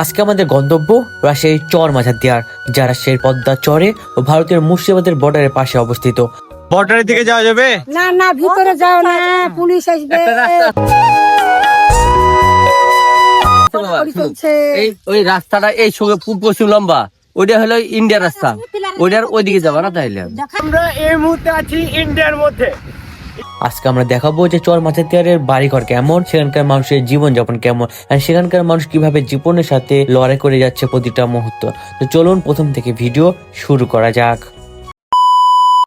আজকে আমাদের গন্তব্য রাজশাহীর চর মাঝার দেয়ার যা রাজশাহীর পদ্মা চরে ও ভারতের মুর্শিদাবাদের বর্ডারের পাশে অবস্থিত। বর্ডারের দিকে যাওয়া যাবে? না না ভিতরে যাও না পুলিশ আসবে। এই ওই রাস্তাটা এই সঙ্গে প্রচুর লম্বা। ওইটা হলো ইন্ডিয়ার রাস্তা। ওইটার ওইদিকে যাবা না তাইলে আমরা এই মুহূর্তে আছি ইন্ডিয়ার মধ্যে। আজকে আমরা দেখাবো যে চর মাঝার দেয়ারের বাড়িঘর কেমন, সেখানকার মানুষের জীবনযাপন কেমন আর সেখানকার মানুষ কীভাবে জীবনের সাথে লড়াই করে যাচ্ছে প্রতিটা মুহূর্ত। তো চলুন প্রথম থেকে ভিডিও শুরু করা যাক।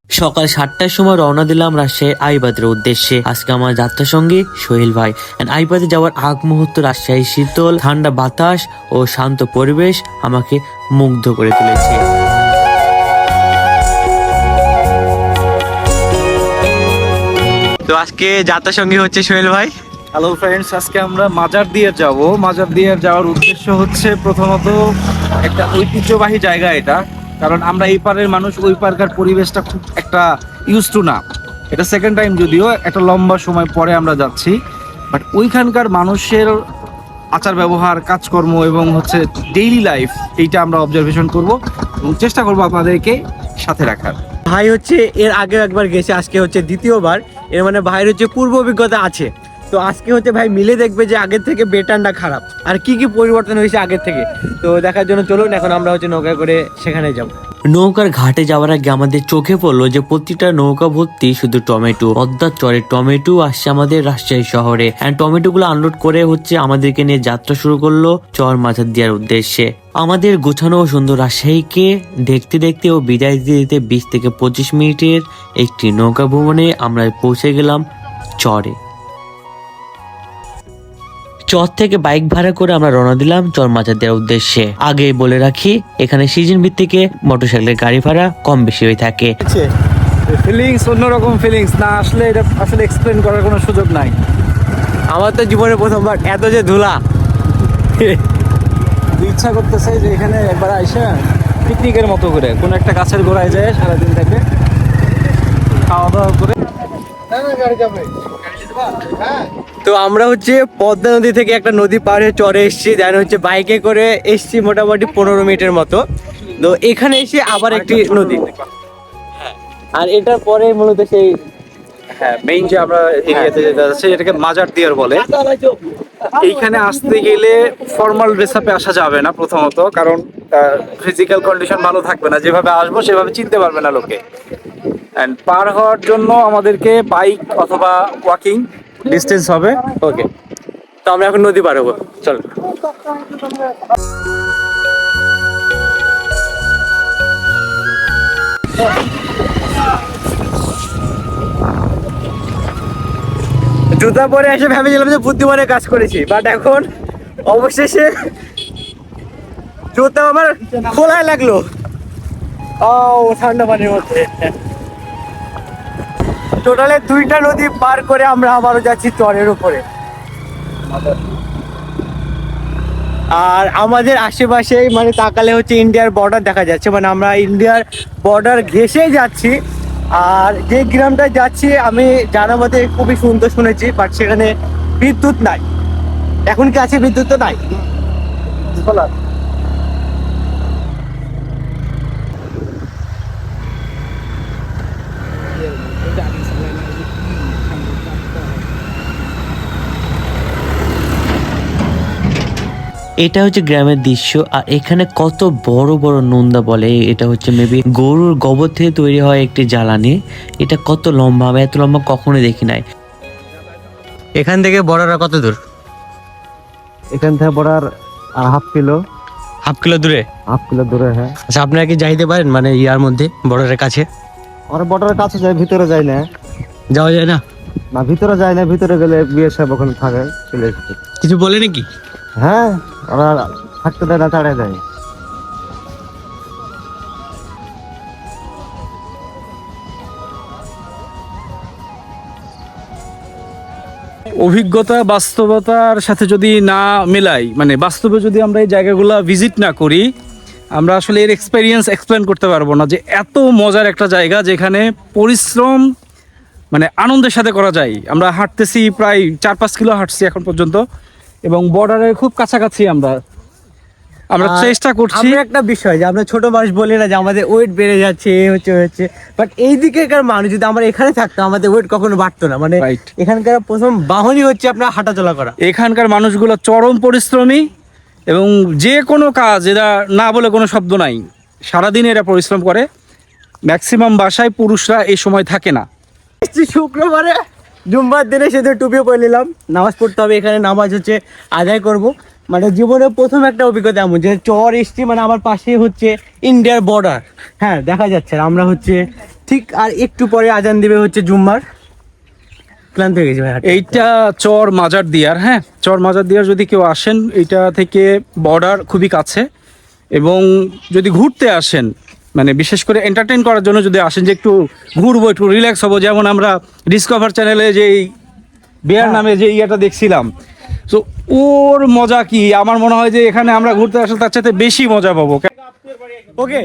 সকাল সাতটার সময় রওনা দিলাম রাজশাহীর আইবাদের উদ্দেশ্যে। আজকে আমার যাত্রার সঙ্গে সোহেল ভাই। আইবাদে যাওয়ার আগ মুহূর্ত রাজশাহী শীতল, ঠান্ডা বাতাস ও শান্ত পরিবেশ আমাকে মুগ্ধ করে তুলেছে। তো আজকে যাত্রার সঙ্গী হচ্ছে সোহেল ভাই। হ্যালো ফ্রেন্ডস আজকে আমরা মাজার দিয়ে যাব। মাজার দিয়ে যাওয়ার উদ্দেশ্য হচ্ছে প্রথমত একটা ঐতিহ্যবাহী জায়গা এটা। কারণ আমরা এই পারের মানুষ, ওই পারকার পরিবেশটা খুব একটা ইউজ টু না। এটা সেকেন্ড টাইম যদিও, একটা লম্বা সময় পরে আমরা যাচ্ছি। বাট ওইখানকার মানুষের আচার ব্যবহার, কাজকর্ম এবং হচ্ছে ডেইলি লাইফ এইটা আমরা অবজারভেশন করব এবং চেষ্টা করব আপনাদেরকে সাথে রাখার। ভাই হচ্ছে এর আগে একবার গেছে, আজকে হচ্ছে দ্বিতীয়বার। এর মানে ভাইয়ের হচ্ছে পূর্ব অভিজ্ঞতা আছে। তো আজকে হচ্ছে ভাই মিলে দেখবে যে আগের থেকে বেটারটা খারাপ। আর কি কি পরিবর্তন হয়েছে আগের থেকে? তো দেখার জন্য চলুন, এখন আমরা হচ্ছে নৌকা করে সেখানে যাব। নৌকার ঘাটে যাওয়ার আগে আমাদের চোখে পড়ল যে প্রতিটা নৌকা ভর্তি শুধু টমেটো। পদ্মার চরে টমেটো আসছে আমাদের রাজশাহী শহরে। অ্যান্ড টমেটো গুলো আনলোড করে হচ্ছে আমাদেরকে নিয়ে যাত্রা শুরু করল চর মাথার দেওয়ার উদ্দেশ্যে। আমাদের গোছানো সুন্দর রাজশাহীকে দেখতে দেখতে ও বিদায় দিতে দিতে বিশ থেকে পঁচিশ মিনিটের একটি নৌকা ভ্রমণে আমরা পৌঁছে গেলাম চরে। চর থেকে বাইক ভাড়া করে আমরা রওনা দিলাম চর মাচার দেওয়ার উদ্দেশ্যে। আগে বলে রাখি এখানে সিজন ভিত্তিকে মোটরসাইকেলের গাড়ি ভাড়া কম বেশি হয়ে থাকে। ফিলিংস অন্যরকম ফিলিংস না আসলে এটা আসলে এক্সপ্লেন করার কোনো সুযোগ নাই। আমার তো জীবনে প্রথমবার এত যে ধুলা। ইচ্ছা করতেছে যে এখানে একবার আইসা পিকনিকের মতো করে কোনো একটা গাছের গোড়ায় যায় সারাদিন থেকে। খাওয়া দাওয়া করে তো আমরা হচ্ছে পদ্মা নদী থেকে একটা নদী পার হয়ে চরে এসেছি। দেন হচ্ছে বাইকে করে এসেছি মোটামুটি পনেরো মিনিটের মতো। তো এখানে এসে আবার একটি নদী। আর এটার পরে মূলত সেই হ্যাঁ মেইন যে আমরা এরিয়াতে যেতে যাচ্ছি এটাকে মাজার দিয়ার বলে। এইখানে আসতে গেলে ফর্মাল ড্রেস আপে আসা যাবে না প্রথমত কারণ ফিজিক্যাল কন্ডিশন ভালো থাকবে না। যেভাবে আসব সেভাবে চিনতে পারবে না লোকে। অ্যান্ড পার হওয়ার জন্য আমাদেরকে বাইক অথবা ওয়াকিং ডিস্টেন্স হবে? ওকে তো আমরা এখন নদী পার হব। চলো। জুতা পরে এসে ভেবেছিলাম যে বুদ্ধিমানের কাজ করেছি বাট এখন অবশেষে জুতা আমার খোলায় লাগল। ও ঠান্ডা পানির মধ্যে। টোটালে দুইটা নদী পার করে আমরা আবারও যাচ্ছি চরের উপরে। আর আমাদের আশেপাশে মানে তাকালে হচ্ছে ইন্ডিয়ার বর্ডার দেখা যাচ্ছে। মানে আমরা ইন্ডিয়ার বর্ডার ঘেসেই যাচ্ছি। আর যে গ্রামটা যাচ্ছি, আমি জানা মতে খুবই সুন্দর শুনেছি বাট সেখানে বিদ্যুৎ নাই। এখন কি আছে বিদ্যুৎ তো নাই? এটা হচ্ছে গ্রামের দৃশ্য আর এখানে কত বড় বড় নন্দা বলে এটা হচ্ছে মেবি গরুর গোবর থেকে তৈরি হয় একটি জ্বালানি। এটা কত লম্বা আমি এত লম্বা কখনো দেখি নাই। এখান থেকে বর্ডারটা কত দূর? এখান থেকে বড়ার হাফ কিলো। হাফ কিলো দূরে? হাফ কিলো দূরে হ্যাঁ। আচ্ছা আপনারা কি যাইতে পারেন? মানে ইয়ার মধ্যে বর্ডারের কাছে? আমরা বর্ডারের কাছে যাই ভিতরে যাই না। যাওয়া যায় না? না ভিতরে যায় না ভিতরে গেলে বিয়ে সাহেব ওখানে থাকে চলে কিছু বলে নাকি? হ্যাঁ ওরা থাকতে দেয় না, তাড়ায় দেয়। অভিজ্ঞতা, বাস্তবতার সাথে যদি না মেলাই মানে বাস্তবে যদি আমরা এই জায়গাগুলো ভিজিট না করি, আমরা আসলে এর এক্সপেরিয়েন্স এক্সপ্লেন করতে পারব না যে এত মজার একটা জায়গা যেখানে পরিশ্রম মানে আনন্দের সাথে করা যায়। আমরা হাঁটতেছি প্রায় চার পাঁচ কিলো হাঁটছি এখন পর্যন্ত। এবং বর্ডারের খুব কাছাকাছি আমরা। আমরা চেষ্টা করছি। আমরা একটা বিষয় যে আমরা ছোট মানুষ বলি না যে আমাদের ওয়েট বেড়ে যাচ্ছে এ হচ্ছে হচ্ছে। বাট এই দিকেকার মানুষ যদি আমরা এখানে থাকতো আমাদের ওয়েট কখনো বাড়তো না। মানে. এখানকার প্রথম বাহনই হচ্ছে আপনার হাঁটাচলা করা। এখানকার মানুষগুলো চরম পরিশ্রমী এবং যে কোনো কাজ এরা না বলে কোনো শব্দ নাই। সারাদিন এরা পরিশ্রম করে। ম্যাক্সিমাম বাসায় পুরুষরা এই সময় থাকে না। শুক্রবারে জুম্বার দিনে সেদিন টুপিও পরে নিলাম। নামাজ পড়তে হবে, এখানে নামাজ হচ্ছে আদায় করব। মানে জীবনের প্রথম একটা অভিজ্ঞতা এমন যে চর এসছি মানে আমার পাশে হচ্ছে ইন্ডিয়ার বর্ডার হ্যাঁ দেখা যাচ্ছে আমরা হচ্ছে ঠিক আর একটু পরে আজান দিবে হচ্ছে জুম্মার। ক্লান্ত হয়ে গেছি এইটা চর মাজার দিয়ার হ্যাঁ চর মাজার দিয়ার যদি কেউ আসেন, এইটা থেকে বর্ডার খুবই কাছে। এবং যদি ঘুরতে আসেন মানে বিশেষ করে এন্টারটেইন করার জন্য যদি আসেন যে একটু ঘুরবো একটু রিল্যাক্স হব যেমন আমরা ডিসকভার চ্যানেলে যে বেয়ার নামে যে ইয়েটা দেখছিলাম। তো ওর মজা কি? আমার মনে হয় যে এখানে আমরা ঘুরতে আসলে তার সাথে বেশি মজা পাবো। ওকে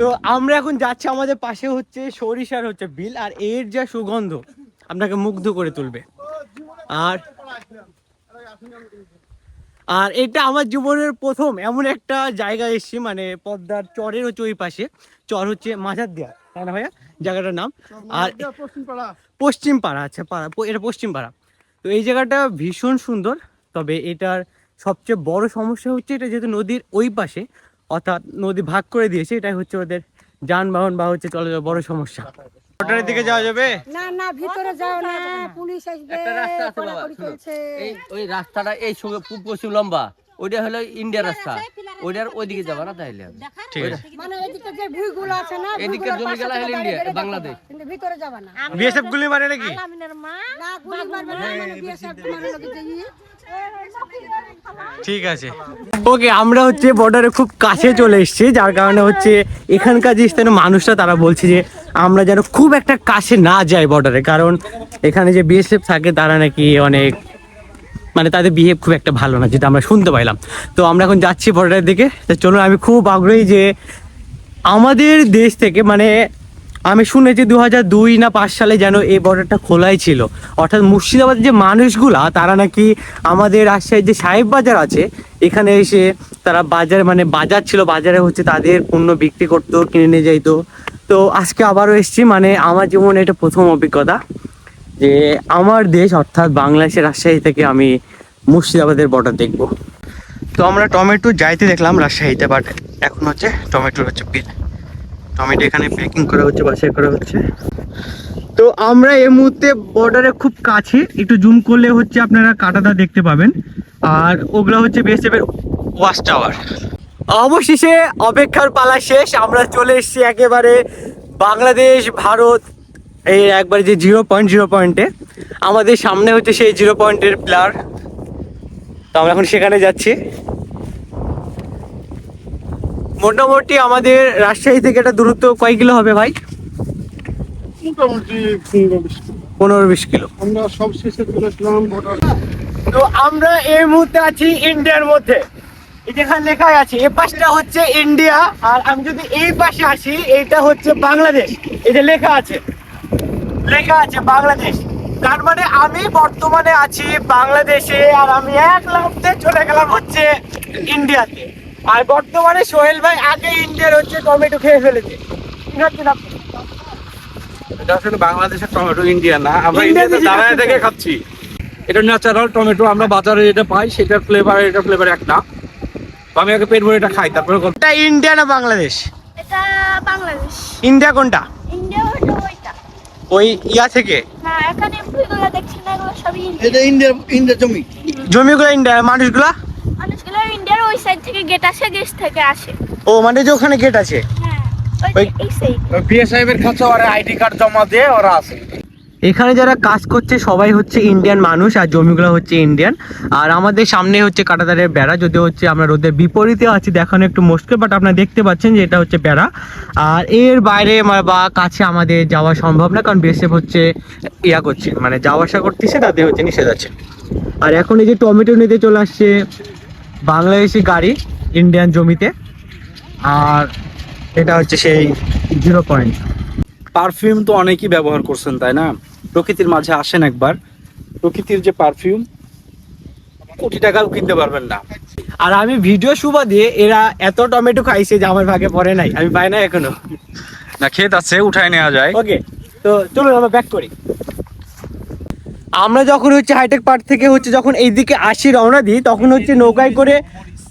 তো আমরা এখন যাচ্ছি আমাদের পাশে হচ্ছে সরিষার হচ্ছে বিল আর এর যা সুগন্ধ আপনাকে মুগ্ধ করে তুলবে। আর আর এটা আমার জীবনের প্রথম এমন একটা জায়গা এসেছি মানে পদ্মার চরের হচ্ছে ওই পাশে। চর হচ্ছে মাঝার দেয়া তাই না ভাইয়া? জায়গাটার নাম। আর পশ্চিম পাড়া আচ্ছা পাড়া এটা পশ্চিম পাড়া তো এই জায়গাটা ভীষণ সুন্দর তবে এটার সবচেয়ে বড় সমস্যা হচ্ছে এটা যেহেতু নদীর ওই পাশে অর্থাৎ নদী ভাগ করে দিয়েছে এটাই হচ্ছে ওদের যানবাহন বা হচ্ছে চলে যাওয়া বড় সমস্যা। হোটেলের দিকে যাওয়া যাবে না না ভিতরে যাও না পুলিশ আসবে একটা রাস্তা আছে বাবা। এই ওই রাস্তাটা এই সঙ্গে খুব পশ্চিম লম্বা ওইটা হলো ইন্ডিয়া রাস্তা। ওইটার ওইদিকে যাবা না তাইলে ঠিক আছে। মানে এদিকে জমিগুলো পাশে হলো ইন্ডিয়া, বাংলাদেশ। ভিতরে যাবা না। বিএসএফ গুলি মারে নাকি? না গুলি মারবে না মানে বিএসএফ তোমার লোকে যে ইয়ে। ঠিক আছে। ওকে আমরা হচ্ছে বর্ডারে খুব কাছে চলে এসেছি যার কারণে হচ্ছে এখানকার যে স্থানীয় মানুষরা তারা বলছে যে আমরা যেন খুব একটা কাছে না যাই বর্ডারে কারণ এখানে যে বিএসএফ থাকে তারা নাকি অনেক মানে তাদের বিহেভ খুব একটা ভালো না, যেটা আমরা শুনতে পাইলাম। তো আমরা এখন যাচ্ছি বর্ডারের দিকে। তো চলুন, আমি খুব আগ্রহী যে আমাদের দেশ থেকে মানে আমি শুনেছি দু হাজার দুই না পাঁচ সালে যেন এই বর্ডারটা খোলাই ছিল। অর্থাৎ মুর্শিদাবাদের যে মানুষগুলা, তারা নাকি আমাদের রাজশাহীর যে সাহেব বাজার আছে, এখানে এসে তারা বাজার মানে বাজার ছিল, বাজারে হচ্ছে তাদের পণ্য বিক্রি করতো, কিনে নিয়ে যাইতো। তো আজকে আবারও এসেছি মানে আমার জীবনে এটা প্রথম অভিজ্ঞতা। যে আমার দেশ, অর্থাৎ বাংলাদেশের রাজশাহী থেকে আমি মুর্শিদাবাদের বর্ডার দেখব। তো আমরা টমেটো যাইতে দেখলাম রাজশাহীতে বাট এখন হচ্ছে টমেটোর হচ্ছে বিল। টমেটো এখানে প্যাকিং করা হচ্ছে, বাছাই করা হচ্ছে। তো আমরা এই মুহূর্তে বর্ডারে খুব কাছে, একটু জুম করলে হচ্ছে আপনারা কাটাদা দেখতে পাবেন। আর ওগুলো হচ্ছে বিএসএফ এর ওয়াচ টাওয়ার অবশেষে অপেক্ষার পালা শেষ, আমরা চলে এসেছি একেবারে বাংলাদেশ, ভারত এই একবার যে জিরো পয়েন্ট জিরো পয়েন্টে আমাদের সামনে হচ্ছে সেই জিরো পয়েন্টের প্লার তো আমরা এখন সেখানে যাচ্ছি। মোটামুটি আমাদের রাজশাহী থেকে এটা দূরত্ব কয় কিলো হবে ভাই? পনেরো বিশ কিলো। আমরা সব শেষে তুলেছিলাম তো আমরা এই মুহূর্তে আছি ইন্ডিয়ার মধ্যে। যেখানে লেখা আছে এ পাশটা হচ্ছে ইন্ডিয়া আর আমি যদি এই পাশে আসি এইটা হচ্ছে বাংলাদেশ। এটা লেখা আছে। লেখা আছে বাংলাদেশ। তার মানে আমি বর্তমানে আছি বাংলাদেশে আর আমি এক লাফতে চলে গেলাম হচ্ছে ইন্ডিয়াতে। আর বর্তমানে সোহেল ভাই আগে ইন্ডিয়ার হচ্ছে টমেটো খেয়ে ফেলেছে? এটা আসলে বাংলাদেশের টমেটো ইন্ডিয়া না। আমরা ইন্ডিয়া ইন্ডিয়াতে দাঁড়ায় থেকে খাচ্ছি। এটা ন্যাচারাল টমেটো আমরা বাজারে যেটা পাই সেটার ফ্লেভার এটা ফ্লেভার একটা। তো আমি আগে পেট ভরে এটা খাই তারপরে এটা ইন্ডিয়া না বাংলাদেশ? এটা বাংলাদেশ। ইন্ডিয়া কোনটা? ইন্ডিয়া ওই ইয়া থেকে? হ্যাঁ এখানে ভুইগুলো দেখছেন না সবই ইন্ডিয়া। এটা ইন্ডিয়া ইন্ডিয়া জমি। জমিগুলো ইন্ডিয়ার মানুষগুলা? মানুষগুলো ইন্ডিয়ার ওই সাইড থেকে গেট আসে থেকে আসে। ও মানে যে ওখানে গেট আছে? হ্যাঁ ওই ওই- যে এই সাহেবের কাছে ওরা আইডি কার্ড জমা দিয়ে ওরা আছে। এখানে যারা কাজ করছে সবাই হচ্ছে ইন্ডিয়ান মানুষ আর জমিগুলো হচ্ছে ইন্ডিয়ান আর আমাদের সামনে হচ্ছে কাটাতারের বেড়া যদি হচ্ছে আমরা রোদের বিপরীতে আছি, দেখানো একটু মুশকিল বাট আপনারা দেখতে পাচ্ছেন যে এটা হচ্ছে বেড়া। আর এর বাইরে বা কাছে আমাদের যাওয়া সম্ভব না, কারণ বিএসএফ হচ্ছে ইয়া করছে মানে যাওয়া আসা করতেছে, তাদের হচ্ছে নিষেধ আছে। আর এখন এই যে টমেটো নিতে চলে আসছে বাংলাদেশি গাড়ি ইন্ডিয়ান জমিতে। আর এটা হচ্ছে সেই জিরো পয়েন্ট পারফিউম তো অনেকেই ব্যবহার করছেন, তাই না? প্রকৃতির মাঝে আসেন একবার। প্রকৃতির যে পারফিউম কোটি টাকাও কিনতে পারবেন না। আর আমি ভিডিও সুবাদে এরা এত টমেটো খাইছে যে আমার ভাগে পড়ে নাই। আমি পাই না এখনও। না ক্ষেত আছে উঠায় নেওয়া যায়। ওকে তো চলুন আমরা ব্যাক করি। আমরা যখন হচ্ছে হাইটেক পার্ক থেকে হচ্ছে যখন এইদিকে আসি রওনা দিই তখন হচ্ছে নৌকায় করে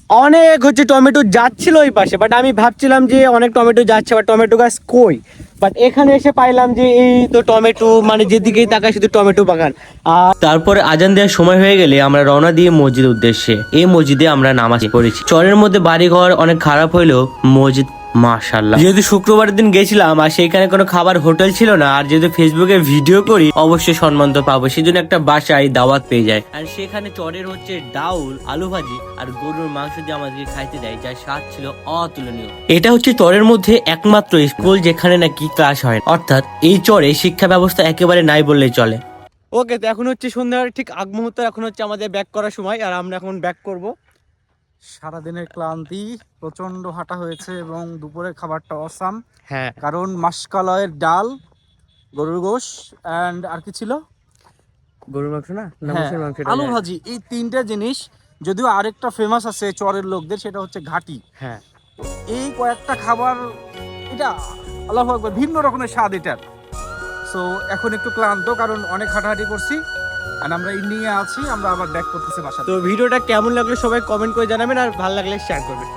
অনেক হচ্ছে টমেটো যাচ্ছিল ওই পাশে বাট আমি ভাবছিলাম যে অনেক টমেটো যাচ্ছে বা টমেটো গাছ কই? বাট এখানে এসে পাইলাম যে এই তো টমেটো মানে যেদিকেই তাকায় শুধু টমেটো বাগান। আর তারপরে আজান দেওয়ার সময় হয়ে গেলে আমরা রওনা দিয়ে মসজিদের উদ্দেশ্যে, এই মসজিদে আমরা নামাজ পড়েছি। চরের মধ্যে বাড়িঘর অনেক খারাপ হইলেও মসজিদ মাশাল্লাহ যেহেতু শুক্রবারের দিন গেছিলাম, আর সেখানে কোনো খাবার হোটেল ছিল না, আর যেহেতু ফেসবুকে ভিডিও করি, অবশ্যই সম্মান তো পাবো। সেই জন্য একটা বাসায় দাওয়াত পেয়ে যায় আর সেখানে চরের হচ্ছে ডাউল, আলু ভাজি আর গরুর মাংস দিয়ে আমাদেরকে খাইতে দেয়, যার স্বাদ ছিল অতুলনীয়। এটা হচ্ছে চরের মধ্যে একমাত্র স্কুল যেখানে নাকি ক্লাস হয় অর্থাৎ এই চরে শিক্ষা ব্যবস্থা একেবারে নাই বললেই চলে। ওকে তো এখন হচ্ছে সন্ধ্যার ঠিক আগ মুহূর্তে এখন হচ্ছে আমাদের ব্যাক করার সময়, আর আমরা এখন ব্যাক করব। সারাদিনের ক্লান্তি প্রচণ্ড হাঁটা হয়েছে এবং দুপুরের খাবারটা অসাম। হ্যাঁ। কারণ মাসকালয়ের ডাল গরুর গোশ অ্যান্ড আর কি ছিল? গরুর মাংস না? হ্যাঁ, মাংস আলু ভাজি এই তিনটা জিনিস যদিও আরেকটা ফেমাস আছে চরের লোকদের সেটা হচ্ছে ঘাটি। হ্যাঁ। এই কয়েকটা খাবার এটা আল্লাহ একবার ভিন্ন রকমের স্বাদ এটার। সো এখন একটু ক্লান্ত কারণ অনেক হাঁটাহাঁটি করছি। আর আমরা ইন্ডিয়া আছি, আমরা আবার ব্যাক করতেছি বাসা তো ভিডিওটা কেমন লাগল সবাই কমেন্ট করে জানাবেন আর ভালো লাগলে শেয়ার করবেন.